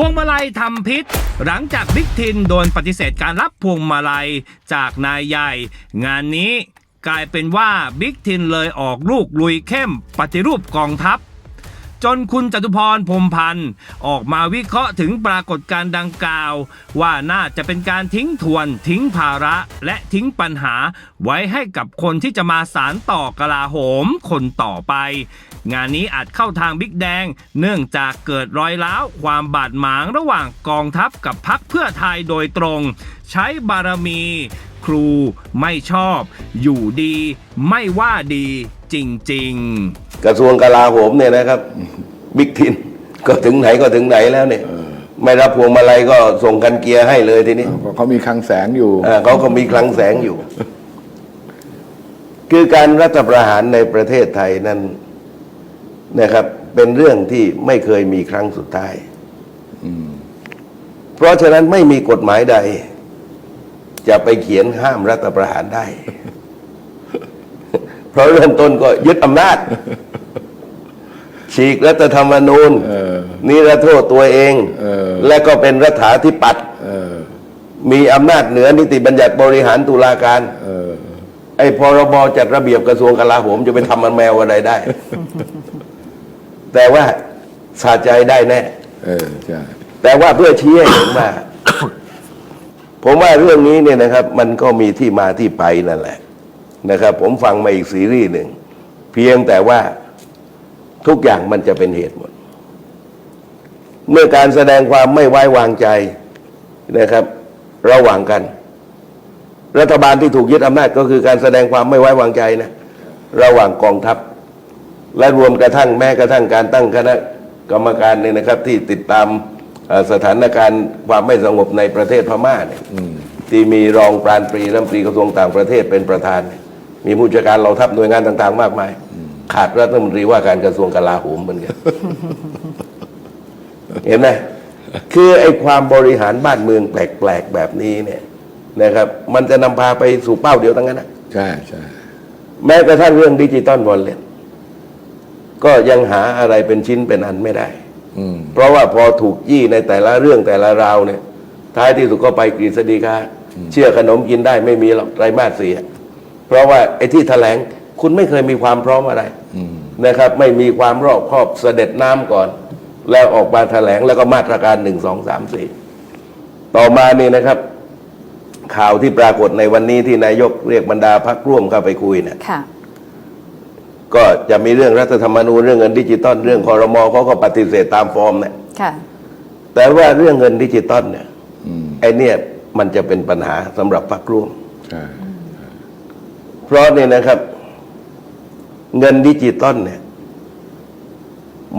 พวงมาลัยทำพิษ หลังจากบิ๊กทินโดนปฏิเสธการรับพวงมาลัยจากนายใหญ่ งานนี้กลายเป็นว่าบิ๊กทินเลยออกลูกลุยเข้มปฏิรูปกองทัพ จนคุณจตุพรพรมพันธ์ออกมาวิเคราะห์ถึงปรากฏการณ์ดังกล่าว ว่าน่าจะเป็นการทิ้งทวน ทิ้งภาระและทิ้งปัญหาไว้ให้กับคนที่จะมาสารต่อกลาโหมคนต่อไป งานนี้อาจเข้าทางบิ๊กแดง เนื่องจากเกิดรอยร้าวความบาดหมางระหว่างกองทัพกับพักเพื่อไทยโดยตรง ใช้บารมี ครูไม่ชอบ อยู่ดี ไม่ว่าดีจริง ๆ กระทรวงกลาโหมเนี่ยนะครับบิ๊กทินก็ถึงไหนก็ถึงไหนแล้วเนี่ยไม่รับพวงมาลัยก็ส่งกันเกียร์ให้เลยทีนี้เพราะเขามีคลังแสงอยู่อ่าเขาก็มีคลังแสงอยู่ คือการรัฐประหารในประเทศไทยนั้น นะครับ เป็นเรื่องที่ไม่เคยมีครั้งสุดท้ายเพราะฉะนั้นไม่มีกฎหมายใด จะไปเขียนห้ามรัฐประหารได้ เพราะเริ่มต้นก็ยึดอำนาจ ฉีกรัฐธรรมนูญเออนิรโทษตัวเองเออและก็เป็นรัฐาธิปัตย์เออมีอำนาจเหนือนิติบัญญัติบริหารตุลาการเออไอ้พรบจัดระเบียบกระทรวงกลาโหมจะไปทำมันแมวอะไรได้ แต่ว่าสาใจได้แน่ เออใช่แต่ว่าเพื่อชี้ให้เห็นว่า ผมว่าเรื่องนี้เนี่ยนะครับ มันก็มีที่มาที่ไปนั่นแหละ นะครับ ผมฟังมาอีกซีรีส์หนึ่ง เพียงแต่ว่าทุกอย่างมันจะเป็นเหตุหมด เมื่อการแสดงความไม่ไว้วางใจนะครับ ระหว่างกัน รัฐบาลที่ถูกยึดอำนาจก็คือการแสดงความไม่ไว้วางใจนะ ระหว่างกองทัพ และรวมกระทั่งแม้กระทั่งการตั้งคณะกรรมการเนี่ยนะครับ ที่ติดตามเอ่อสถานการณ์ความไม่สงบในประเทศพม่าเนี่ยที่มีรองปราณปรีรัฐมนตรีกระทรวงต่างประเทศเป็นประธานเนี่ยมีผู้จัดการเหล่าทัพหน่วยงานต่าง ๆ มากมาย ขาดรัฐมนตรีว่าการกระทรวงกลาโหมเหมือนกันเห็นไหมคือไอ้ความบริหารบ้านเมืองแปลกๆแบบนี้เนี่ยนะครับ มันจะนำพาไปสู่เป้าเดียวทั้งนั้นนะใช่ใช่แม้กระทั่งเรื่องดิจิตอลวอลเล็ต ก็ยังหาอะไรเป็นชิ้นเป็นอันไม่ได้ อืม เพราะว่าพอถูกยี่ในแต่ละเรื่องแต่ละราวเนี่ย ท้ายที่สุดก็ไปกฤษฎีกาเชื่อขนมกินได้ไม่มีหรอกไตรมาสสี่อะเพราะว่าไอ้ที่แถลงคุณไม่เคยมีความพร้อมอะไรนะครับ ไม่มีความรอบคอบเสด็จน้ำก่อน แล้วออกมาแถลงแล้วก็มาตรการหนึ่งสองสามสี่ต่อมานี่นะครับ ข่าวที่ปรากฏในวันนี้ที่นายกเรียกบรรดาพักร่วมเข้าไปคุยเนี่ย ค่ะ ก็จะมีเรื่องรัฐธรรมนูญเรื่องเงินดิจิตอลเรื่องคอรมอเขาก็ปฏิเสธตามฟอร์มเนี่ยค่ะ แต่ว่าเรื่องเงินดิจิตอลเนี่ยอืมไอเนี่ยมันจะเป็นปัญหาสำหรับพรรคร่วม ใช่เพราะเนี่ยนะครับ เงินดิจิตอลเนี่ย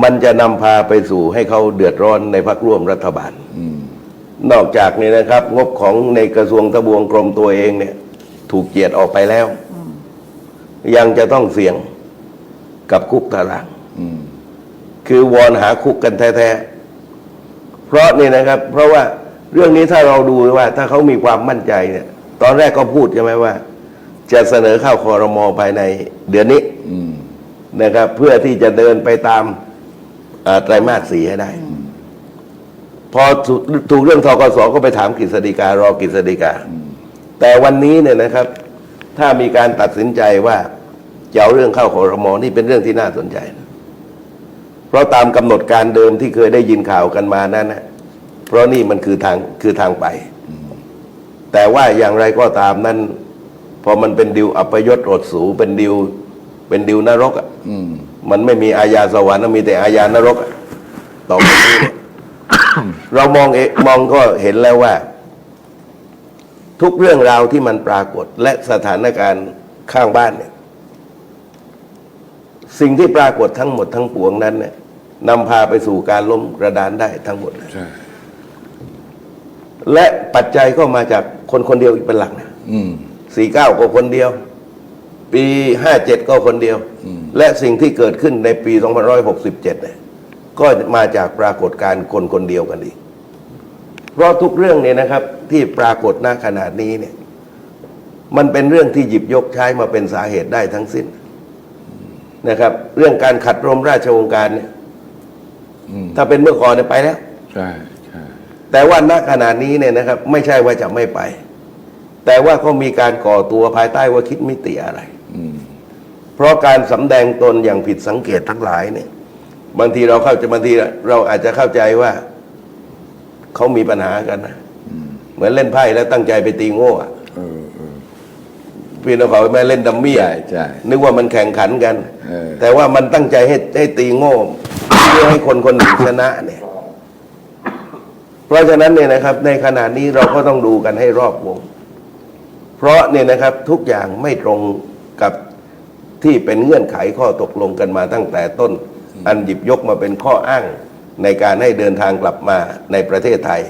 มันจะนำพาไปสู่ให้เขาเดือดร้อนในพรรคร่วมรัฐบาล อืมนอกจากนี้นะครับ งบของในกระทรวงทบวงกรมตัวเองเนี่ย ถูกเจียดออกไปแล้ว ยังจะต้องเสี่ยง กับคุกตารางคือวอนหาคุกกันแท้ๆ เพราะนี่นะครับ เพราะว่าเรื่องนี้ถ้าเราดูว่า ถ้าเขามีความมั่นใจเนี่ย ตอนแรกก็พูดใช่ไหมว่า จะเสนอเข้าคอรมอภายในเดือนนี้นะครับ เพื่อที่จะเดินไปตามไตรมาสสี่ให้ได้ พอถูกถูกเรื่องทกสก็ไปถามกฤษฎีการอ กฤษฎีกาแต่วันนี้เนี่ยนะครับ ถ้ามีการตัดสินใจว่า จะเอาเรื่องเข้าคอรมอนี่เป็นเรื่องที่น่าสนใจนะเพราะตามกำหนดการเดิมที่เคยได้ยินข่าวกันมานั้นนะเพราะนี่มันคือทางคือทางไป แต่ว่าอย่างไรก็ตามนั้นพอมันเป็นดิวอัปยศอดสูเป็นดิวเป็นดิวนรกอะมันไม่มีอาญาสวรรค์นมีแต่อาญานรกต่อไปนี้เรามองเอมองก็เห็นแล้วว่า ทุกเรื่องราวที่มันปรากฏและสถานการณ์ข้างบ้านเนี่ย สิ่งที่ปรากฏทั้งหมดทั้งปวงนั้นเนี่ยนำพาไปสู่การล้มกระดานได้ทั้งหมดนะใช่ และปัจจัยก็มาจากคนคนเดียวอีกเป็นหลักนะอืม สี่เก้าก็คนเดียว ปีห้าเจ็ดก็คนเดียว อืม และสิ่งที่เกิดขึ้นในปีสองพันร้อยหกสิบเจ็ดเนี่ยก็มาจากปรากฏการณ์คนคนเดียวกันอีก เพราะทุกเรื่องเนี่ยนะครับ ที่ปรากฏณขนาดนี้เนี่ย มันเป็นเรื่องที่หยิบยกใช้มาเป็นสาเหตุได้ทั้งสิ้น นะครับ เรื่องการขัดรมราชวงศ์การเนี่ยอืมถ้าเป็นเมื่อก่อนเนี่ยไปแล้ว ใช่ใช่แต่ว่าณขณะนี้เนี่ยนะครับ ไม่ใช่ว่าจะไม่ไป แต่ว่าก็มีการก่อตัวภายใต้ว่าคิดมิติอะไร อืมเพราะการสำแดงตนอย่างผิดสังเกตทั้งหลายเนี่ย บางทีเราเข้าใจบางทีเราอาจจะเข้าใจว่าเขามีปัญหากันนะเหมือนเล่นไพ่แล้วตั้งใจไปตีโง่อะเออเออ พี่น้องเขาไม่เล่นดัมมี่ใช่ใช่นึกว่ามันแข่งขันกัน เออ แต่ว่ามันตั้งใจให้ให้ตีโง่เพื่อให้คนคนหนึ่งชนะเนี่ย เพราะฉะนั้นเนี่ยนะครับ ในขณะนี้เราก็ต้องดูกันให้รอบวง เพราะเนี่ยนะครับทุกอย่างไม่ตรงกับที่เป็นเงื่อนไขข้อตกลงกันมาตั้งแต่ต้น อันหยิบยกมาเป็นข้ออ้างในการให้เดินทางกลับมาในประเทศไทย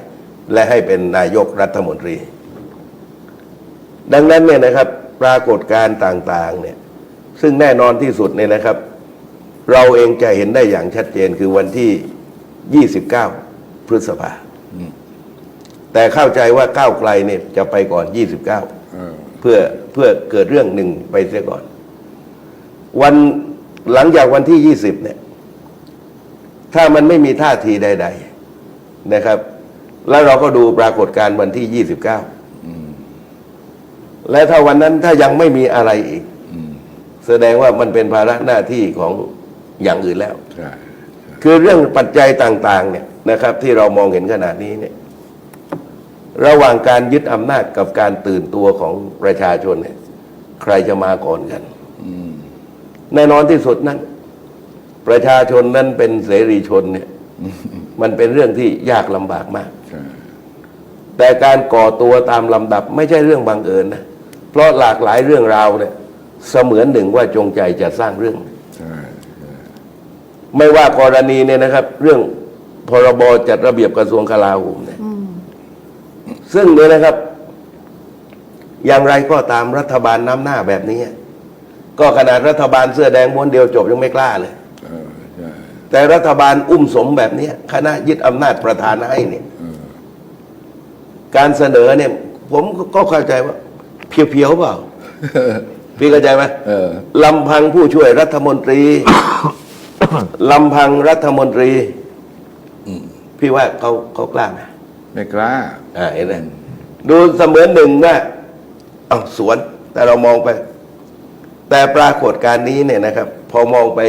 และให้เป็นนายกรัฐมนตรี ดังนั้นเนี่ยนะครับ ปรากฏการณ์ต่างๆเนี่ยซึ่งแน่นอนที่สุดเนี่ยนะครับ เราเองจะเห็นได้อย่างชัดเจนคือวันที่ 29 พฤษภาแต่เข้าใจว่าก้าวไกลเนี่ยจะไปก่อน 29เออเพื่อเพื่อเกิดเรื่องหนึ่งไปเสียก่อน วันหลังจากวันที่ 20 เนี่ย ถ้ามันไม่มีท่าทีใด ๆ นะครับ แล้วเราก็ดูปรากฏการณ์วันที่ 29 และถ้าวันนั้นถ้ายังไม่มีอะไรอีก แสดงว่ามันเป็นภาระหน้าที่ของอย่างอื่นแล้ว ใช่คือเรื่องปัจจัยต่าง ๆ เนี่ยนะครับ ที่เรามองเห็นขนาดนี้เนี่ย ระหว่างการยึดอำนาจกับการตื่นตัวของประชาชนเนี่ย ใครจะมาก่อนกันแน่นอนที่สุดนั้น ประชาชนนั้นเป็นเสรีชนเนี่ย มันเป็นเรื่องที่ยากลำบากมาก ใช่แต่การก่อตัวตามลำดับไม่ใช่เรื่องบังเอิญนะ เพราะหลากหลายเรื่องราวเนี่ยเสมือนหนึ่งว่าจงใจจะสร้างเรื่อง ใช่ไม่ว่ากรณีเนี่ยนะครับ เรื่องพรบจัดระเบียบกระทรวงกลาโหมเนี่ยซึ่งเนี่ยนะครับ อย่างไรก็ตามรัฐบาลน้ำหน้าแบบนี้ ก็ขนาดรัฐบาลเสื้อแดงม้วนเดียวจบยังไม่กล้าเลย เออใช่แต่รัฐบาลอุ้มสมแบบนี้คณะยึดอำนาจประธานให้เนี่ยการเสนอเนี่ย ผมก็เข้าใจว่า เพียวๆเปล่า พี่เข้าใจไหมเออ ลำพังผู้ช่วยรัฐมนตรี ลำพังรัฐมนตรี พี่ว่าเขาเขากล้าไหมไม่กล้า อ่าเห็นไหมดูเสมือนหนึ่งว่าเอาสวน แต่เรามองไป แต่ปรากฏการณ์นี้เนี่ยนะครับ พอมองไป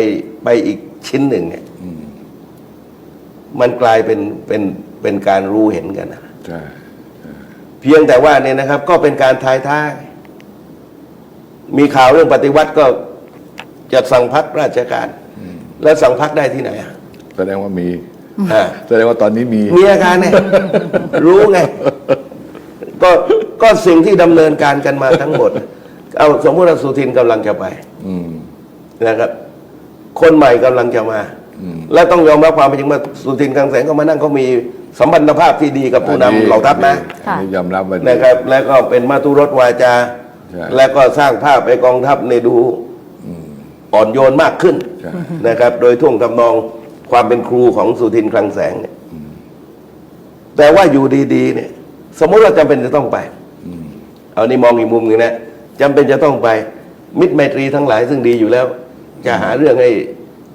ไปอีกชิ้นหนึ่งเนี่ย มันกลายเป็นเป็นเป็นการรู้เห็นกันนะ ใช่ เพียงแต่ว่าเนี่ยนะครับ ก็เป็นการทายท่าย มีข่าวเรื่องปฏิวัติก็จะสั่งพักราชการ แล้วสั่งพักได้ที่ไหนอะแสดงว่ามีอ่าแสดงว่าตอนนี้มีมีอาการเนี่ยรู้ไงก็ก็สิ่งที่ดำเนินการกันมาทั้งหมด เอาสมมติว่าสุทินกำลังจะไปอืมนะครับ คนใหม่กำลังจะมา และต้องยอมรับความเป็นจริงว่าสุทินคลังแสงก็มานั่งเขามีสัมพันธภาพที่ดีกับผู้นำเหล่าทัพนะอันนี้ยอมรับว่าดี นะครับ แล้วก็เป็นมาตุรสวาจา ใช่ แล้วก็สร้างภาพไปกองทัพในดูอ่อนโยนมากขึ้นใช่ นะครับ โดยท่วงทำนองความเป็นครูของสุทินคลังแสงเนี่ยแต่ว่าอยู่ดีๆเนี่ย สมมติว่าจำเป็นจะต้องไป เอานี่มองอีกมุมหนึ่งนะจำเป็นจะต้องไป มิตรไมตรีทั้งหลายซึ่งดีอยู่แล้ว จะหาเรื่องให้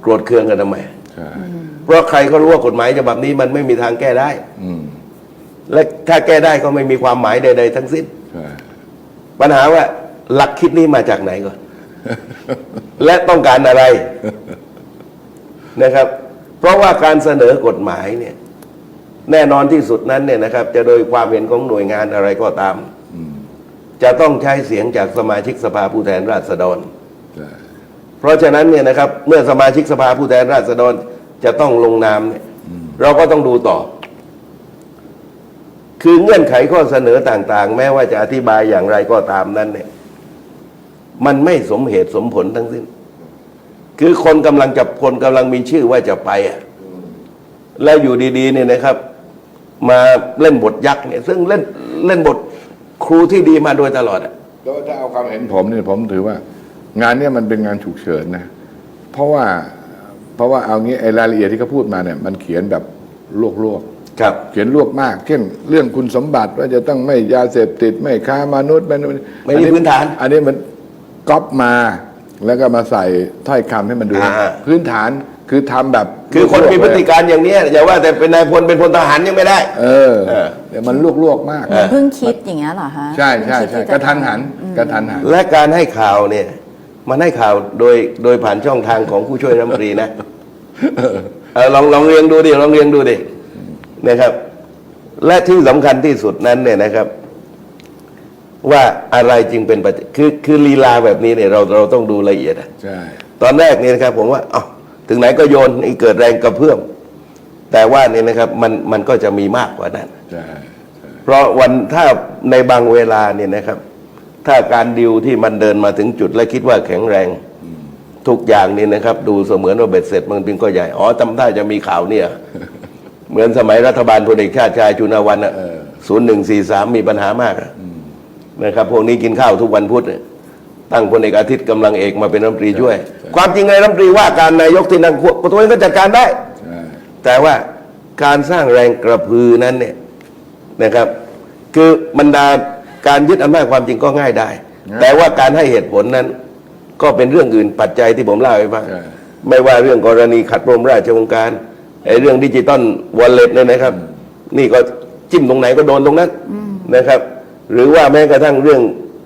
โกรธเคืองกันทำไม ใช่เพราะใครก็รู้ว่ากฎหมายฉบับนี้มันไม่มีทางแก้ได้ อืมและถ้าแก้ได้ก็ไม่มีความหมายใด ๆ ทั้งสิ้น ใช่ปัญหาว่าหลักคิดนี้มาจากไหนก่อน และต้องการอะไรนะครับ เพราะว่าการเสนอกฎหมายเนี่ย แน่นอนที่สุดนั้นเนี่ยนะครับ จะโดยความเห็นของหน่วยงานอะไรก็ตามจะต้องใช้เสียงจากสมาชิกสภาผู้แทนราษฎรใช่เพ ราะฉะนั้นเนี่ยนะครับเมื่อสมาชิกสภาผู้แทนราษฎรจะต้องลงนามเนี่ยเราก็ต้องดูต่อ คือเงื่อนไขข้อเสนอต่างๆ แม้ว่าจะอธิบายอย่างไรก็ตามนั้นเนี่ยมันไม่สมเหตุสมผลทั้งสิ้น คือคนกำลังจะคนกำลังมีชื่อว่าจะไปอะแล้วอยู่ดีๆเนี่ยนะครับ มาเล่นบทยักษ์เนี่ย ซึ่งเล่นเล่นบทครูที่ดีมาโดยตลอดอะแล้วถ้าเอาความเห็นผมเนี่ยผมถือว่า งานเนี้มันเป็นงานฉุกเฉินนะเพราะว่าเพราะว่าเอางี้ไอ้รายละเอียดที่เขาพูดมาเนี่ยมันเขียนแบบลวกๆครับ เขียนลวกมาก เช่น เรื่องคุณสมบัติว่าจะต้องไม่ยาเสพติดไม่ค้ามนุษย์ไม่นู่นไม่มีพื้นฐาน อันนี้มันก๊อปมาแล้วก็มาใส่ถ้อยคำให้มันดู อ่า พื้นฐานคือทำแบบคือคนมีพฤติการอย่างเนี้ยอย่าว่าแต่เป็นนายพลเป็นพลทหารยังไม่ได้ เออเออ เดี๋ยวมันลวกๆมากเหมือนเพิ่งคิดอย่างเงี้ยเหรอคะใช่ใช่ใช่เพิ่งคิดที่จะกระทันหันอืมกระทันหัน และการให้ข่าวเนี่ย มันให้ข่าวโดยโดยผ่านช่องทางของผู้ช่วยรัฐมนตรีนะเออลองลองเรียงดูดิลองเรียงดูดินะครับ และที่สำคัญที่สุดนั้นเนี่ยนะครับ ว่าอะไรจึงเป็นปัจจัยคือคือลีลาแบบนี้เนี่ยเราเราต้องดูละเอียดอะใช่ตอนแรกเนี่ยนะครับ ผมว่าเอ้าถึงไหนก็โยนนี่เกิดแรงกระเพื่อมแต่ว่าเนี่ยนะครับ มันมันก็จะมีมากกว่านั้นใช่เพราะวันถ้าในบางเวลาเนี่ยนะครับ ถ้าการดิวที่มันเดินมาถึงจุดและคิดว่าแข็งแรง ทุกอย่างนี่นะครับ ดูเสมือนว่าเบ็ดเสร็จมันเป็นก็ใหญ่ อ๋อทำท่าจะมีข่าวเนี่ย เหมือนสมัยรัฐบาลพลเอกชาติชายจุนวันอะศูนย์หนึ่งสี่สามมีปัญหามากนะครับพวกนี้กินข้าวทุกวันพุธตั้งพลเอกอาทิตย์กำลังเอกมาเป็นรัฐมนตรีช่วย ความจริงในรัฐมนตรีว่าการนายกที่นั่งควบตัวเองก็จัดการได้ แต่ว่าการสร้างแรงกระพือนั้นเนี่ยนะครับ คือบรรดา การยึดอำนาจความจริงก็ง่ายได้ แต่ว่าการให้เหตุผลนั้น ก็เป็นเรื่องอื่นปัจจัยที่ผมเล่าให้ฟังใช่ไม่ว่าเรื่องกรณีขัดพรมราชวงการไอ้เรื่องดิจิตอลวอลเล็ตเนี่ยนะครับ นี่ก็จิ้มตรงไหนก็โดนตรงนั้นนะครับ หรือว่าแม้กระทั่งเรื่อง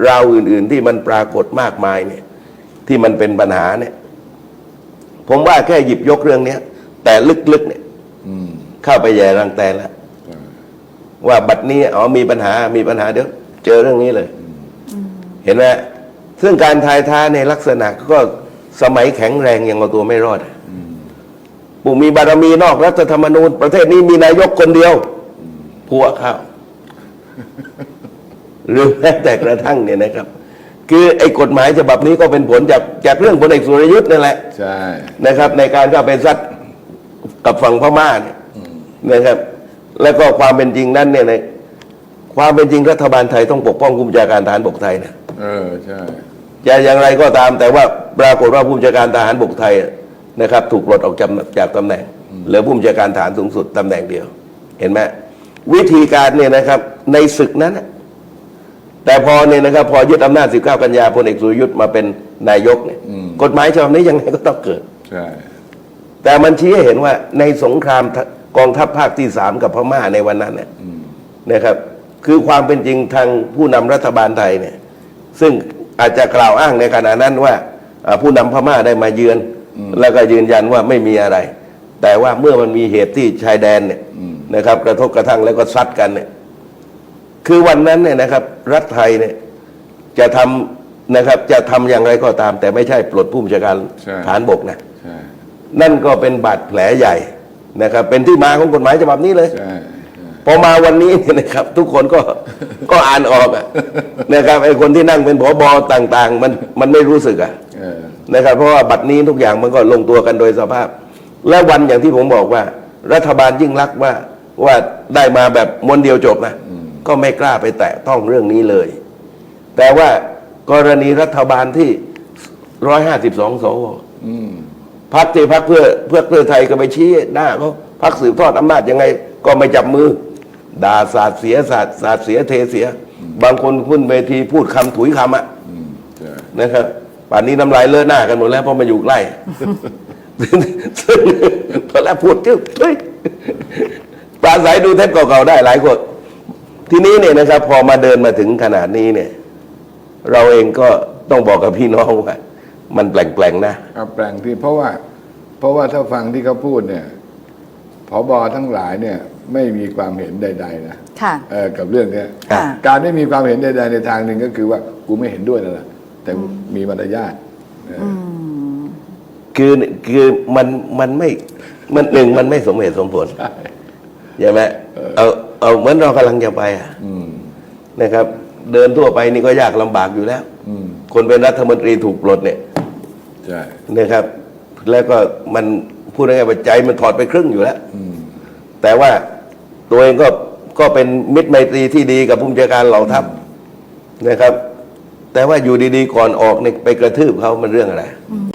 ราวอื่น ๆ ที่มันปรากฏมากมายเนี่ย ที่มันเป็นปัญหาเนี่ย ผมว่าแค่หยิบยกเรื่องเนี้ยแต่ลึกๆเนี่ยอืมเข้าไปแย่รังแตนแล้วใช่ว่าบัดนี้อ๋อมีปัญหามีปัญหาเดี๋ยว เจอเรื่องนี้เลย เห็นไหมซึ่งการทายท้าในลักษณะก็สมัยแข็งแรงยังเอาตัวไม่รอดอะปู่มีบารมีนอกรัฐธรรมนูญ ประเทศนี้มีนายกคนเดียวพัวข้าวหรือแม้แต่กระทั่งเนี่ยนะครับ คือไอ้กฎหมายฉบับนี้ก็เป็นผลจากจากเรื่องพลเอกสุรยุทธ์นั่นแหละใช่นะครับ ในการเข้าไปซัดกับฝั่งพม่าเนี่ยนะครับ แล้วก็ความเป็นจริงนั้นเนี่ยใน ความเป็นจริงรัฐบาลไทยต้องปกป้องผู้บัญชาการทหารบกไทยนะเออใช่ จะอย่างไรก็ตามแต่ว่าปรากฏว่าผู้บัญชาการทหารบกไทยนะครับ ถูกปลดออกจากจากตำแหน่งเหลือผู้บัญชาการฐานสูงสุดตำแหน่งเดียว เห็นไหมวิธีการเนี่ยนะครับในศึกนั้นน่ะแต่พอเนี่ยนะครับ พอยึดอำนาจ 19 กันยาพลเอกสุรยุทธ์มาเป็นนายกเนี่ยกฎหมายฉบับนี้ยังไงก็ต้องเกิดใช่แต่มันชี้ให้เห็นว่าในสงครามกองทัพภาคที่สามกับพม่าในวันนั้นเนี่ยนะครับ คือความเป็นจริงทางผู้นำรัฐบาลไทยเนี่ยซึ่งอาจจะกล่าวอ้างในขณะนั้นว่าอ่าผู้นำพม่าได้มาเยือน แล้วก็ยืนยันว่าไม่มีอะไร แต่ว่าเมื่อมันมีเหตุที่ชายแดนเนี่ยนะครับ กระทบกระทั่งแล้วก็ซัดกันเนี่ยคือวันนั้นเนี่ยนะครับ รัฐไทยเนี่ยจะทำนะครับ จะทำอย่างไรก็ตาม แต่ไม่ใช่ปลดผู้บัญชาการใช่ฐานบกนะใช่นั่นก็เป็นบาดแผลใหญ่นะครับ เป็นที่มาของกฎหมายฉบับนี้เลยใช่ พอมาวันนี้เนี่ยนะครับ ทุกคนก็ก็อ่านออกอะนะครับไอ้คนที่นั่งเป็นผบต่างๆ มันมันไม่รู้สึกอะเออนะครับ เพราะว่าบัตรนี้ทุกอย่างมันก็ลงตัวกันโดยสภาพ และวันอย่างที่ผมบอกว่า รัฐบาลยิ่งรักษณ์ว่าว่าได้มาแบบมวนเดียวจบนะก็ไม่กล้าไปแตะต้องเรื่องนี้เลย แต่ว่ากรณีรัฐบาลที่ร้อยห้าสิบสองสว อืม พักที่พักเพื่อเพื่อเพื่อไทยก็ไปชี้หน้าเขาพักสืบทอดอำนาจยังไงก็ไม่จับมือ ด่าสาดเสียสาดสาดเสียเทเสีย บางคนขึ้นเวทีพูดคำถุยคำอะอืมใช่นะครับป่านนี้น้ำลายเลอะหน้ากันหมดแล้วเพราะมาอยู่ใกล้ ซึ่งพอแล้วพูดจึ๊บเฮ้ยปราศัยดูเทปเก่าๆได้หลายคนทีนี้เนี่ยนะครับ พอมาเดินมาถึงขนาดนี้เนี่ย เราเองก็ต้องบอกกับพี่น้องว่า มันแปลงๆนะ เอาแปลงที่เพราะว่า เพราะว่าถ้าฟังที่เขาพูดเนี่ยผบทั้งหลายเนี่ย ไม่มีความเห็นใด ๆ นะค่ะ เออกับเรื่องเนี้ยค่ะ การไม่มีความเห็นใด ๆ ในทางหนึ่งก็คือว่ากูไม่เห็นด้วยนั่นแหละแต่มีมารยาทเอออคือคือมันมันไม่มันหนึ่งมันไม่สมเหตุสมผลใช่ ใช่ไหมเอาเอาเหมือนเรากำลังจะไปอะอืม นะครับ เดินทั่วไปนี่ก็ยากลำบากอยู่แล้ว อืม คนเป็นรัฐมนตรีถูกปลดเนี่ยใช่ นะครับ แล้วก็มันพูดง่ายๆว่าใจมันถอดไปครึ่งอยู่แล้ว อืม แต่ว่า ตัวเองก็ก็เป็นมิตรไมตรีที่ดีกับผู้บัญชาการเหล่าทัพนะครับ แต่ว่าอยู่ดีๆก่อนออกเนี่ยไปกระทืบเขามันเรื่องอะไร อืม